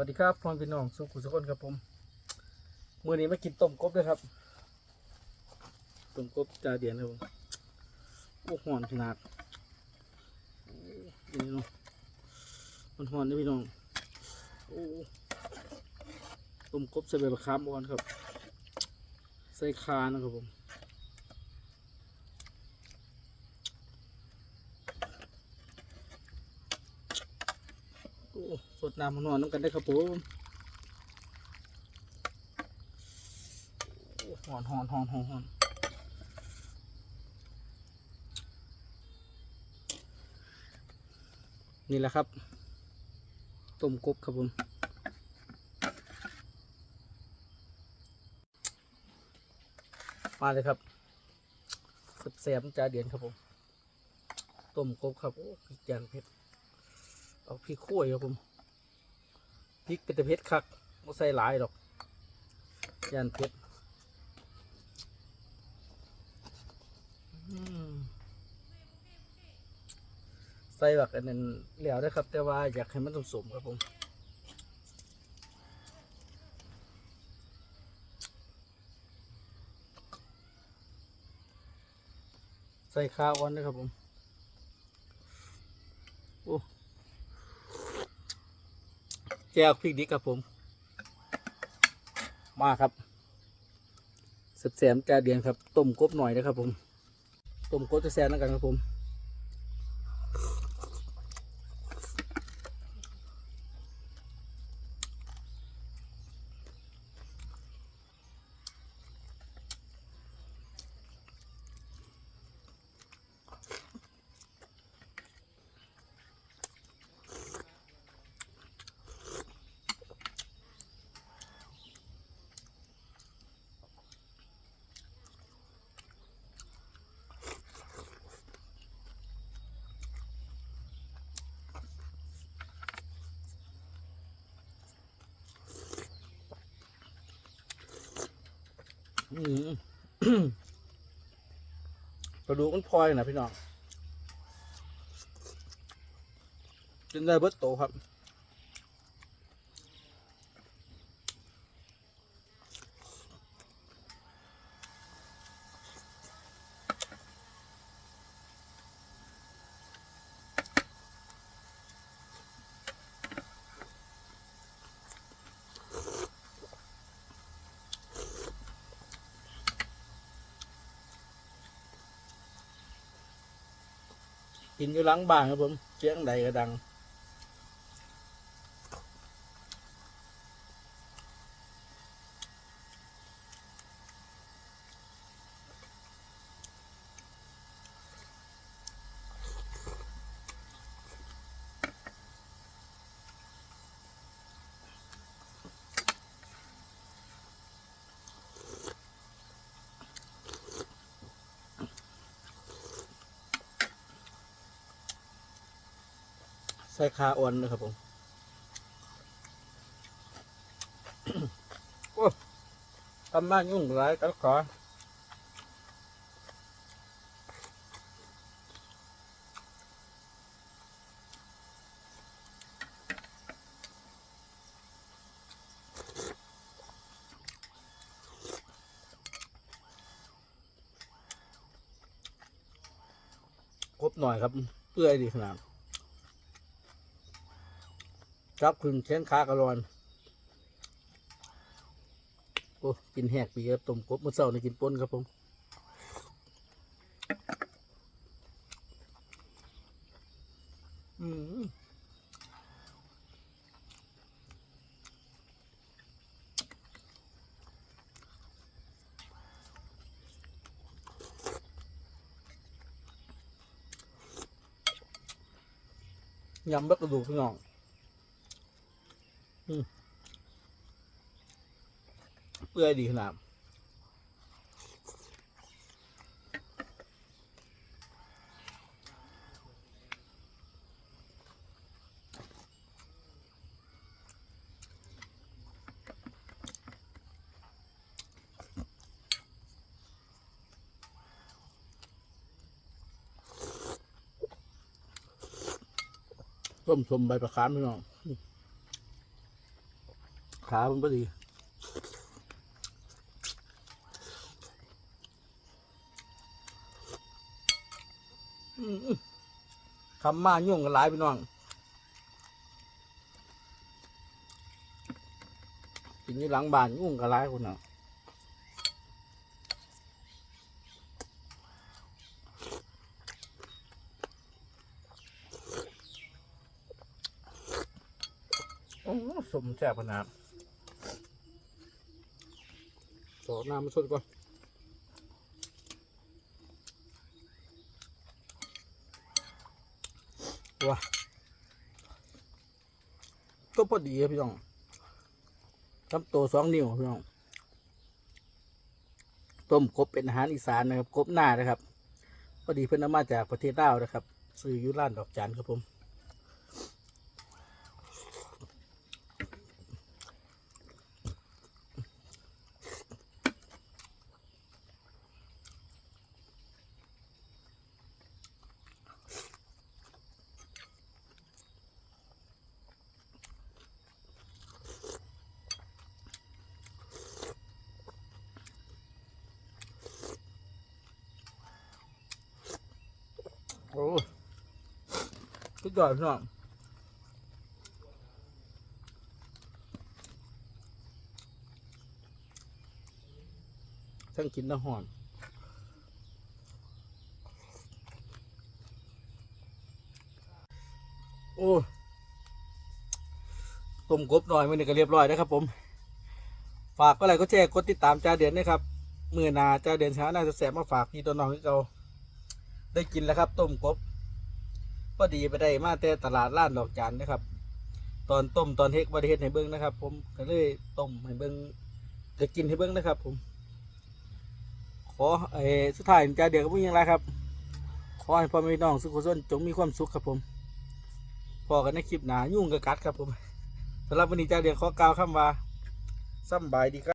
วัสดีครับพ่อพี่น้องสุขุสุขคนครับผมมื้อนี้มากินต้มกบด้วยครับต้มกบจาเดียนครับผมโอ้หอนขนาดนี่เนาะมันหอนนะพี่น้องโอ้ต้มกบใส่ใบมะขามอ่อนครับ ใส่คานะครับผมโอ้ส ดน้ำมันนอนน้ำกันได้ครับผมหอนหอนหอนหอนหอนนี่แหละครับ ต้มกบครับผมมาเลยครับแซ่บๆจาเดียนครับผมต้มกบครับโอ้พริกแกงเผ็ดเอาพริกข้วยครับผม พริกเป็นต่เผ็ดคักไม่ใส่หลายดอกยานเผ็ดใส่แบบอันนั้นเหลวได้ครับ แต่ว่าอยากให้มันสมๆครับผมใส่ข้าวอ่อนด้วยครับผม โอ้แจวพริกดิบครับผม มาครับเสบๆแกเดียนครับ ต้มกบหน่อยนะครับผม ต้มกบจะแซ่บแล้วกันครับผม กระดูกมันพลอยนะพี่น้องกินได้เบิดโตครับ กินอยู่หลังบ้านครับผมเสียงใดก็ดัง ใส่คาอ่อนนะครับผมโอ้ทำบ้านยุ่งหลายกันขอครบหน่อยครับ เปื่อยดีขนาด จับขึ้นแข้งขากระรอนโอ้กินแหกปีครับต้มกบเมื่อเช้านี่กินป่นครับผมอืมยำเบักกระดูกพี่น้อง เปื่อยดีขนาดต้มชมใบประคามพี่น้อง ขามันพอดีคำมายุ่งกันหลายพี่น้องกินอยู่หลังบ้านยุ่งกันหลายคนอะสมแซ่บขนาด สอน้ำมาสดก่อนว้าก็พอดีครับพี่น้องทำตัวสองนิ้วพี่น้องต้มกบเป็นอาหารอีสานนะครับกบหน้านะครับ พอดีเพิ่นเอามาจากประเทศลาวนะครับ ซื้ออยุร้านดอกจานครับผม อ้สุดยอดพี่น้องทั้งกินทั้งหอนโอ้ต้มกบหน่อยมือนี้ก็เรียบร้อยนะครับผม ฝากก็อะไรก็แชร์กดติดตามจ้าเดือนนะครับ มือนาจ้าเดือนเช้าน่าจะแสบมาฝากพี่ตัวน้องที่เรา ได้กินแล้วครับต้มกบพอดีไปได้มาแต่ตลาดร้านดอกจานนะครับ ตอนต้มตอนเฮกบริเฮ็ดให้เบิ้งนะครับ ผมก็เลยต้มให้เบิ้งจะกินให้เบิ้งนะครับ ผม ขอไอ้สุดท้ายจ้าเดียวก็ไม่ยังไรครับ ขอให้พ่อแม่พี่น้องสุขสันต์จงมีความสุขครับผมพอกันในคลิปหนายุ่งกับกัดครับผมสำหรับวันนี้จ้าเดียวขอกล่าวคำว่าสำบายดีครับ